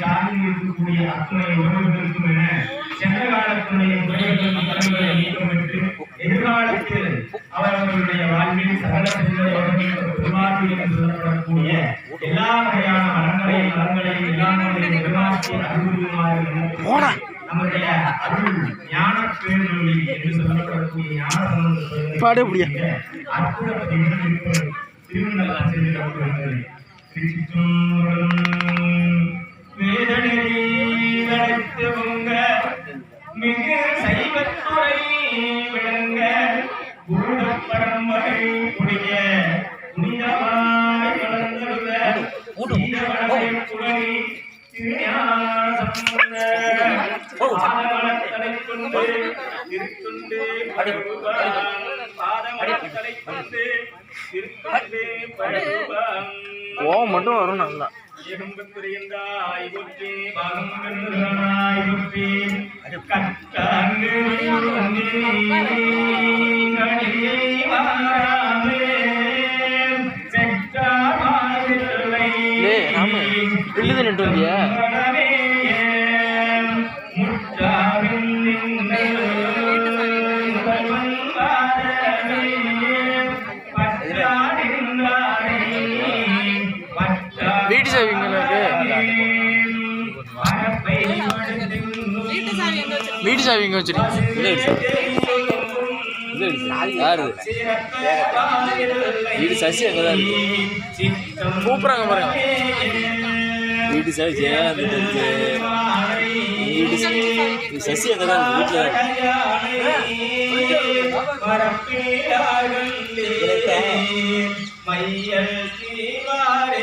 சார்ந்து இருக்கக்கூடிய அத்துணை உறவுகளுக்கும் என சென்ற காலத்துடைய குறைகளும் கடன்களை நீக்கப்பட்டு எதிர்காலத்தில் அவர்களுடைய வாழ்வில் சகல பெருமாறு என்று சொல்லப்படக்கூடிய எல்லா வகையான மரங்களையும் மரங்களையும் எல்லாமே பெருமாற்றி அறிவுறுமாறு நம்முடைய அருள் ஞான பேரொழி என்று சொல்லப்படக்கூடிய ஞான? அற்புத பதிவு திருநள்ளா நடத்துவங்க மிகு சைவத்துறை விளங்க பூதப் பரம்பரை உடைய புனிதமாய் வளர்ந்துள்ள சீதவளை புலனி திருஞான சம்பந்த பாதமலத்தலை கொண்டு திருத்துண்டு படுவான் பாதமலத்தலை கொண்டு திருத்துண்டு படுவான் கோவம் மட்டும் வரும் நல்லா. எறும்புக்குரியந்தாய் நட்டு வந்தியா வீட்டு சாவி எங்க வச்சிருக்கீங்க யாரு வீடு சசி அங்கதான் இருக்கு. கூப்பிடுறாங்க பாருங்க. வீடு சசி ஜெயகாந்த் இருக்கு? வீடு ச- சசி வீட்டுல மையல் தீவாரே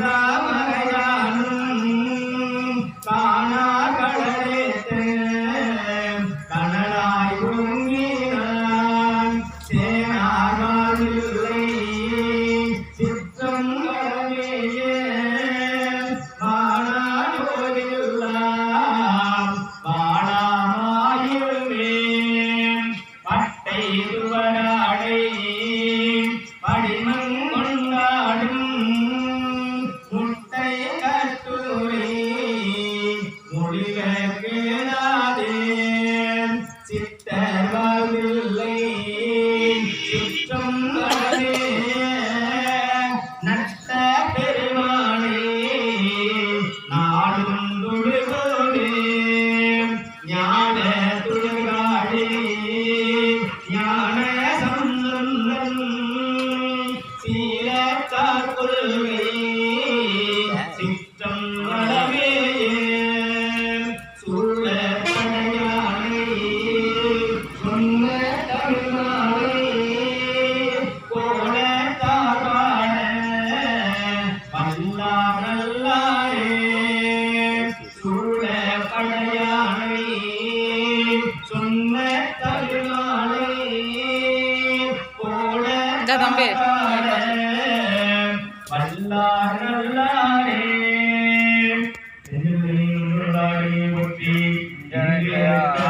Nah. அல்லாவில்லை இந்தா தம்பி.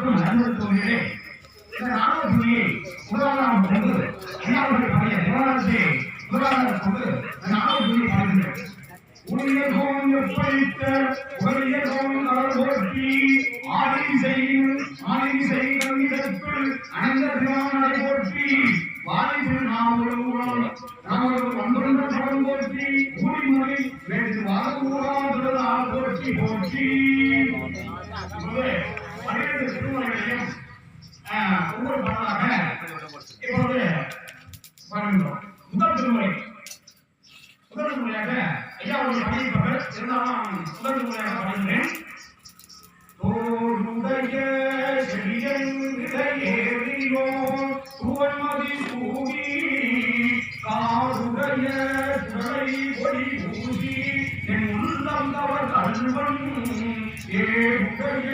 செய்யும் இதற்கு அனந்த பிராமணரை போற்றி சுடலை ஒளி என் உள்ளம் தவர் கல்வன் ஏடைய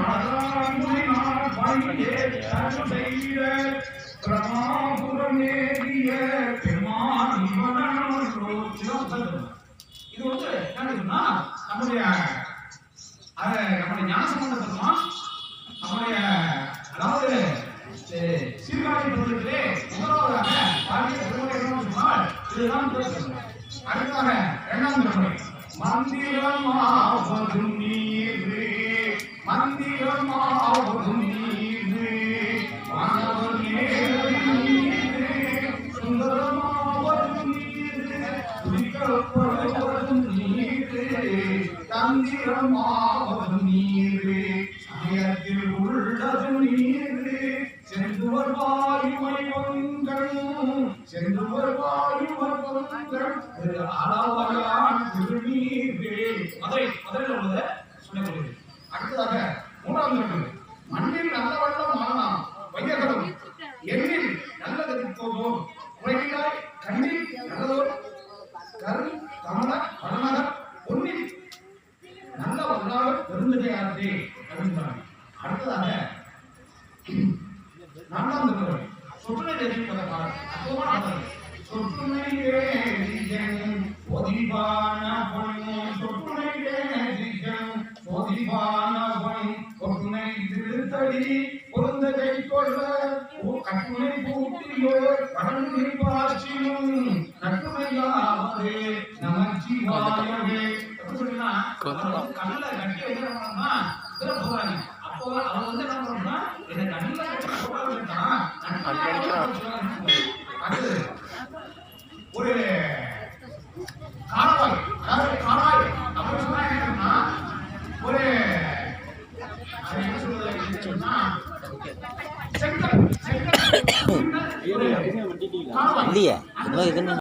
மலராங்குடி பணியே தரும் செய்த பிரமாபுரமேறிய பெருமான் இது வந்து என்ன நம்முடைய அது நம்முடைய ஞான சம்பந்தமா நம்முடைய அதாவது சீர்காழி பகுதியிலே முதலாவதாக பாடிய திருமுறை இதுதான் முதல் திருமுறை. அடுத்ததாக இரண்டாம் திருமுறை மந்திரமாவதும் நீரு மந்திரமாவதும் நீரு வானவர் நேரும் நீரு சுந்தரமாவதும் நீரு துதிக்கப்படுவதும் நீரு தந்திரமாவதும் நீரு சமயத்தில் உள்ளது நீரு சென்று வருவாயுமை பொங்கல் சென்று வருவாயுமை பொங்கல் திரு மதுரை மதுரையில் அடுத்ததாக மூன்றாம் கட்டம் மண்ணில் நல்ல வண்ணம் மாறலாம் வையகரம் எண்ணில் நல்லது போதும் உலகிலாய் கண்ணில் நல்லதோர் கரு கமல வடநகர் பொன்னில் நல்ல வல்லாளர் பெருந்தகையாரே பொன்னை திருத்தடி பொருந்த கை கொள்ள கட்டுமை பூட்டியோர் கடனை பாய்ச்சியும் நட்டுமையாவது நமச்சிவாயவே. கண்ணுல கட்டி இதுல போறாங்க அப்போ வந்து என்ன கண்ணுல கட்டி